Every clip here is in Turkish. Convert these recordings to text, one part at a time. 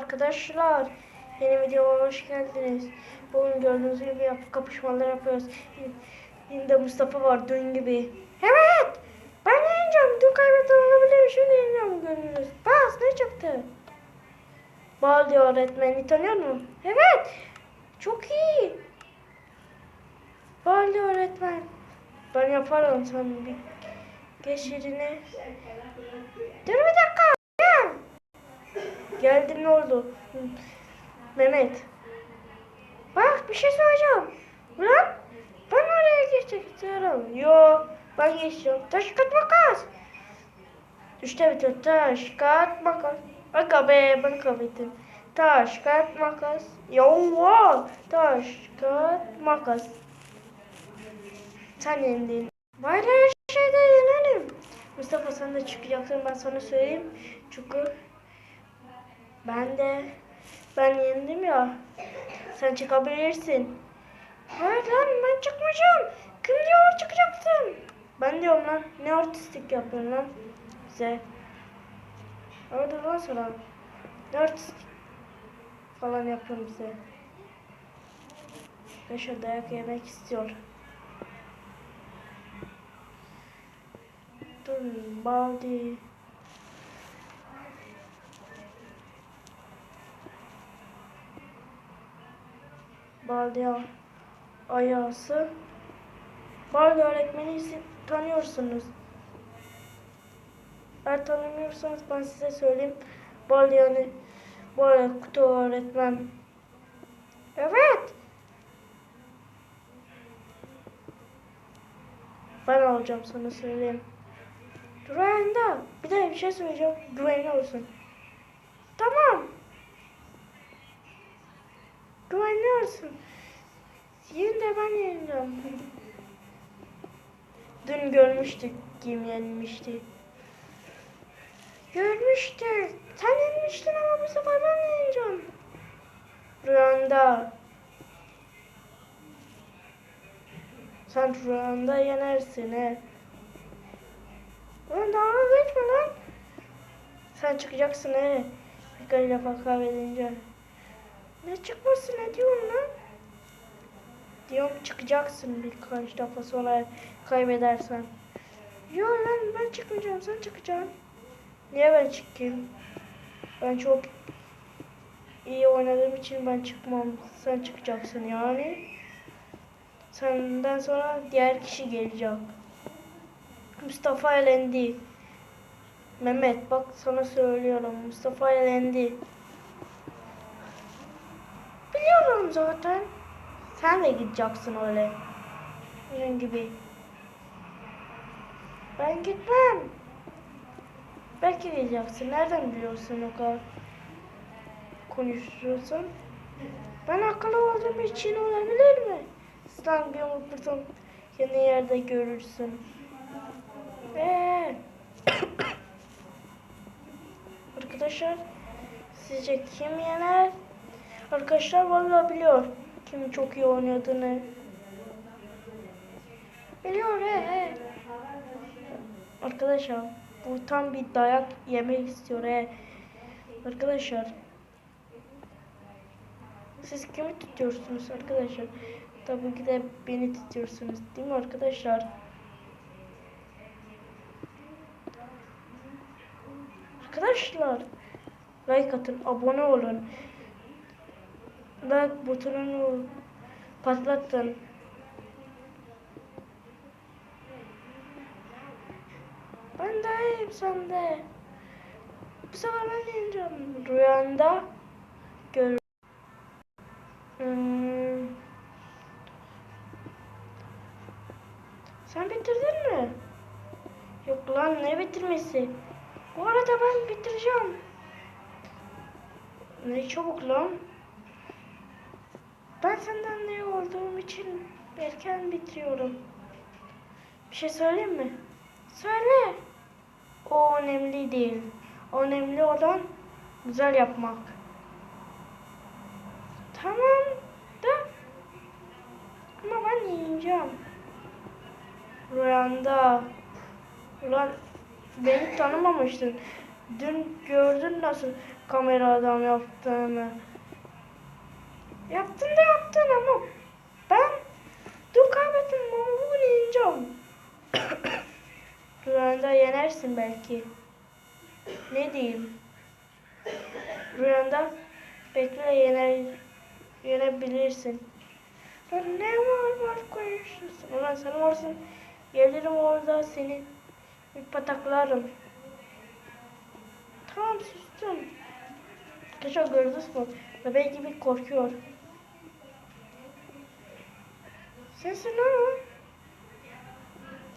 Arkadaşlar yeni videoma hoş geldiniz. Bugün gördüğünüz gibi yap kapışmalar yapıyoruz. Yine Mustafa var dün gibi. Evet ben yeneceğim. Dün kaybeden olabilir. Şimdi yeneceğim gördünüz. Bas ne çıktı? Baldi öğretmeni tanıyor musun? Evet. Çok iyi. Baldi öğretmen. Ben yaparım sana bir geç yerine. Dur bir dakika. Gel. Geldi ne oldu? Mehmet. Bak bir şey söyleyeceğim. Ulan ben oraya geçmek istiyorum. Yo ben geçeceğim. Taş kağıt makas. İşte bitiyor. Taş kağıt makas. Aga be ben kaybettim. Taş kağıt makas. Yo taş kağıt makas. Sen yendin. Bayrağı şeyde yenelim. Mustafa sen de çıkacaksın ben sana söyleyeyim. Çünkü ben de ben yendim ya. Sen çıkabilirsin. Hayır lan ben çıkmayacağım. Kim diyor çıkacaksın? Ben diyorum lan. Ne artistik yapıyorsun lan? Bize. Orada lan sana. Ne artistik falan yapıyorum bize. Beşe dayak yemek istiyor. Dur baldi. Baldia Ayası. Baldi öğretmeni tanıyorsunuz. Eğer tanımıyorsanız ben size söyleyeyim. Baldi yani Baldi kutu öğretmen. Evet. Ben alacağım sana söyleyeyim. Durağında. Bir de bir şey söyleyeceğim. Güvenli olsun. Tamam. Güvenli olsun. Yine de ben yeneceğim. Dün görmüştük kim yenmişti. Görmüştük. Sen yenmiştin ama bu sefer ben yeneceğim. Rüyanda. Sen rüyanda yenersin he. Lan dalga geçme lan. Sen çıkacaksın he. Birkaç defa kaybedince. Ne çıkması ne diyorsun lan? Diyorum çıkacaksın birkaç defa sonra kaybedersen. Yo lan ben çıkmayacağım sen çıkacaksın. Niye ben çıkayım? Ben çok iyi oynadığım için ben çıkmam. Sen çıkacaksın yani. Senden sonra diğer kişi gelecek. Mustafa elendi. Mehmet bak sana söylüyorum. Mustafa elendi. Biliyorum zaten. Sen de gideceksin öyle. Benim gibi. Ben gitmem. Belki gideceksin. Nereden biliyorsun o kadar konuşuyorsun? Ben akıllı olduğum için olabilir mi? Sen bir unutursan kendi yerde görürsün. Eee. Arkadaşlar sizce kim yener? Arkadaşlar vallahi biliyor kimin çok iyi oynadığını. Biliyor he he. Arkadaşlar bu tam bir dayak yemek istiyor he. Arkadaşlar siz kimi tutuyorsunuz arkadaşlar? Tabii ki de beni tutuyorsunuz değil mi arkadaşlar? Arkadaşlar like atın, abone olun. Like butonunu patlatın. Ben de iyiyim sen de. Bu sefer ben yeneceğim. Rüyanda gör. Hmm. Sen bitirdin mi? Yok lan ne bitirmesi? Bu arada ben bitireceğim. Ne çabuk lan. Ben senden ne olduğum için erken bitiriyorum. Bir şey söyleyeyim mi? Söyle. O önemli değil. Önemli olan güzel yapmak. Tamam da ama ben yiyeceğim. Rüyanda. Ulan beni tanımamıştın. Dün gördün nasıl kamera adam yaptığını. Yaptın da yaptın ama ben dün kaybettim ama bugün yeneceğim. Rüyanda yenersin belki. Ne diyeyim? Rüyanda bekle yener, yenebilirsin. Lan ne var var konuşuyorsun? Ulan sen varsın. Gelirim orada seni bir pataklarım. Tamam sustum. Geçen gördünüz mü? Bebek gibi korkuyor. Sensin o.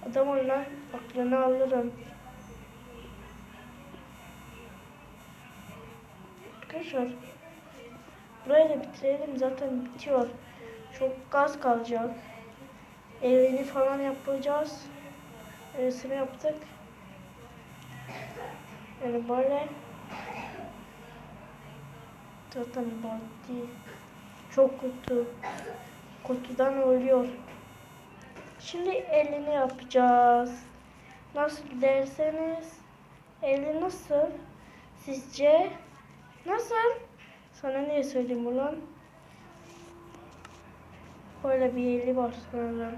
Adam ol lan. Aklını alırım. Arkadaşlar. Burayı da bitirelim. Zaten bitiyor. Çok gaz kalacak. Evini falan yapacağız. Evini yaptık. Yani böyle zaten body çok kötü. Kutudan ölüyor. Şimdi elini yapacağız. Nasıl derseniz eli nasıl? Sizce nasıl? Sana niye söyleyeyim ulan? Böyle bir eli var sanırım.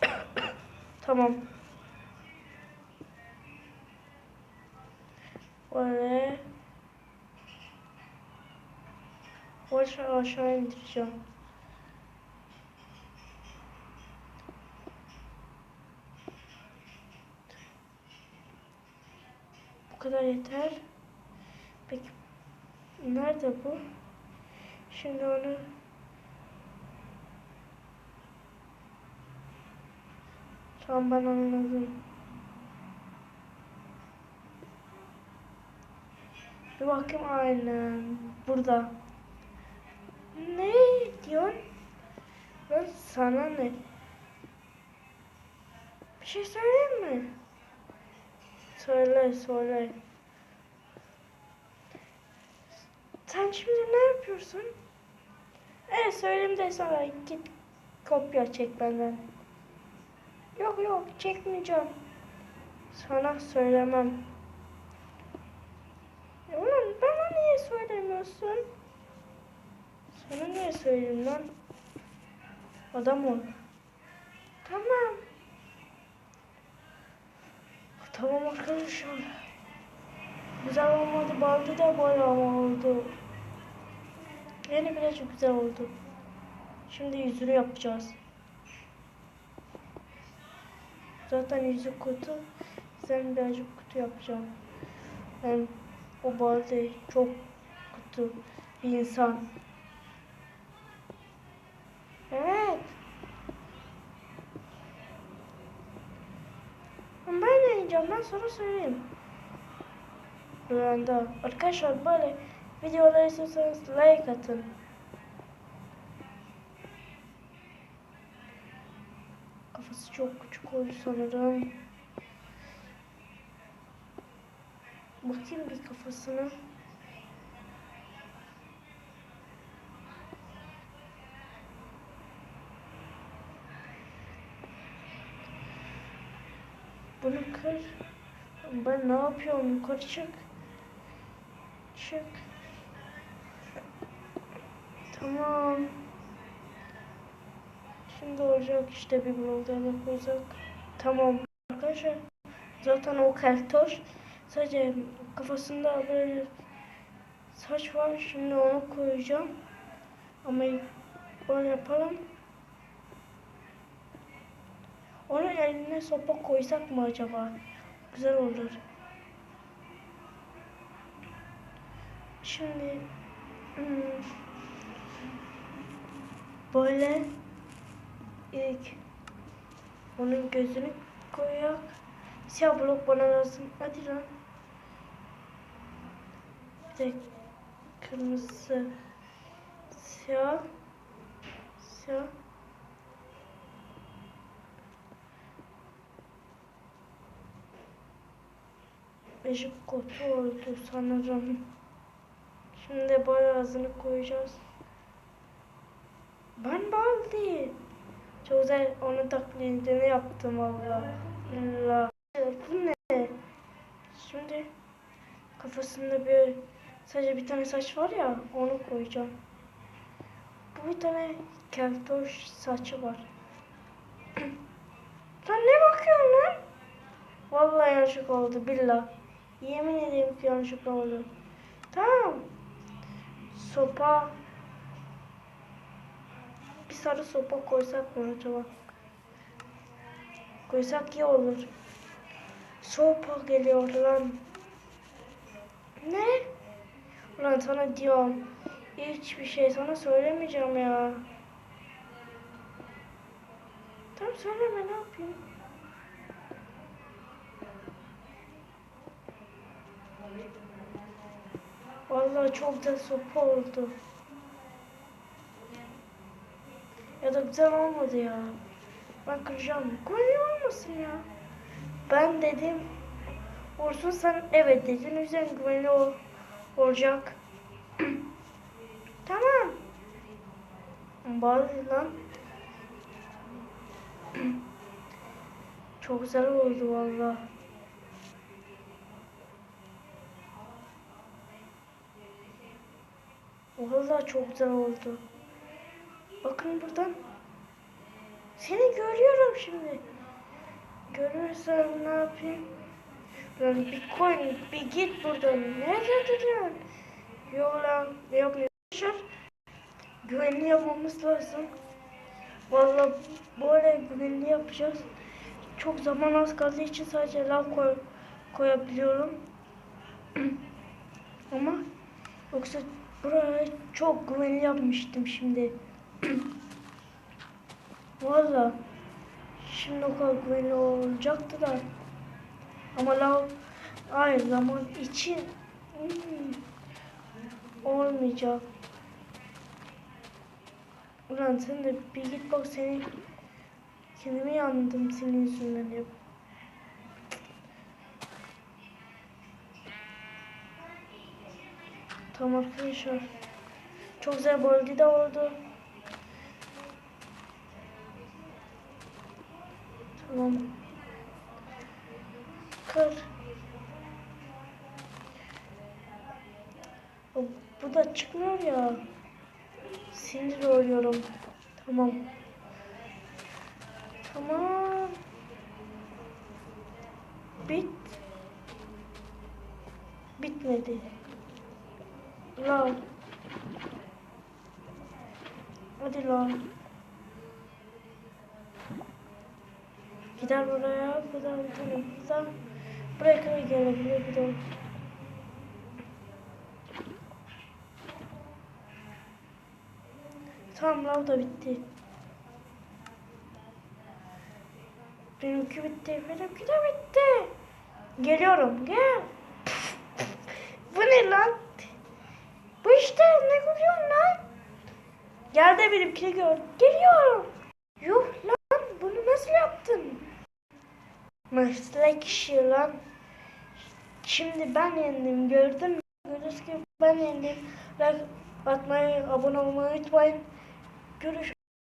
tamam. Aşağı aşağı indireceğim. Bu kadar yeter. Peki nerede bu? Şimdi onu Tamam ben anladım. Bir bakayım aynen burada. Ne diyorsun? Ben sana ne? Bir şey söyleyeyim mi? Söyle söyle. Sen şimdi ne yapıyorsun? Evet söyleyeyim de sana git kopya çek benden. Yok yok çekmeyeceğim. Sana söylemem. Ya ulan bana niye söylemiyorsun? Sana niye söyleyeyim lan? Adam ol. Tamam. Tamam arkadaşlar. Güzel olmadı. Baldı da bayağı oldu. Yeni birazcık güzel oldu. Şimdi yüzünü yapacağız. Zaten yüzü kötü. Sen birazcık kötü yapacağım. Ben o baldı çok kötü bir insan. Ben sana söyleyeyim. Rüyanda. Arkadaşlar böyle videoları istiyorsanız like atın. Kafası çok küçük oldu sanırım. Bakayım bir kafasına. Kır. Ben ne yapıyorum? Yukarı çık. Çık. Tamam. Şimdi olacak işte bir bulgalık olacak. Tamam. Arkadaşlar zaten o keltoş sadece kafasında böyle saç var. Şimdi onu koyacağım. Ama böyle yapalım. Onun eline sopa koysak mı acaba? Güzel olur. Şimdi hmm, böyle ilk onun gözünü koyak. Siyah blok bana lazım. Hadi lan. Bir de kırmızı siyah siyah Beşik kötü oldu sanırım. Şimdi bal ağzını koyacağız. Ben bal değil. Çok güzel onun taklidini yaptım valla. Bu ne? Şimdi kafasında bir sadece bir tane saç var ya onu koyacağım. Bu bir tane keltoş saçı var. Sen ne bakıyorsun lan? Vallahi yanlışlık oldu billah. Yemin ederim ki yanlışlık oldu. Tamam. Sopa. Bir sarı sopa koysak mı acaba? Koysak iyi olur. Sopa geliyor lan. Ne? Ulan sana diyorum. Hiçbir şey sana söylemeyeceğim ya. Tamam söyleme ne yapayım? Vallahi çok da sopa oldu. Ya da güzel olmadı ya. Ben kıracağım. Koyu olmasın ya. Ben dedim. Olsun sen evet dedin. O yüzden güvenli ol, olacak. tamam. Bazı lan. Çok güzel oldu valla. Valla çok güzel oldu. Bakın buradan. Seni görüyorum şimdi. Görürsem ne yapayım? Lan bir koy, bir git buradan. Nerede duruyorsun? Yok lan, yapmıyor. Güvenli yapmamız lazım. Vallahi böyle güvenli yapacağız. Çok zaman az kaldığı için sadece lav koy, koyabiliyorum. Ama yoksa buraya çok güvenli yapmıştım şimdi. Valla şimdi o kadar güvenli olacaktı da. Ama lav aynı zaman için hmm, olmayacak. Ulan sen de bir git bak seni kendimi yandım senin yüzünden hep. Tamam arkadaşlar. Çok güzel bölge de oldu. Tamam. Kır. Bu da çıkmıyor ya. Sinir oluyorum. Tamam. Tamam. Bit. Bitmedi. Lan. Hadi lan. Gider buraya, buradan tamam, buradan buraya kadar gelebilir bir de. Tamam lav da bitti. Benimki bitti, benimki de bitti. Geliyorum, gel. Bu ne lan? İşte ne görüyorsun lan? Gel de benimkini gör. Geliyorum. Yuh lan bunu nasıl yaptın? Meslek işi lan. Şimdi ben yendim gördün mü? Gördünüz ki ben yendim. Like atmayı, abone olmayı unutmayın. Görüşürüz.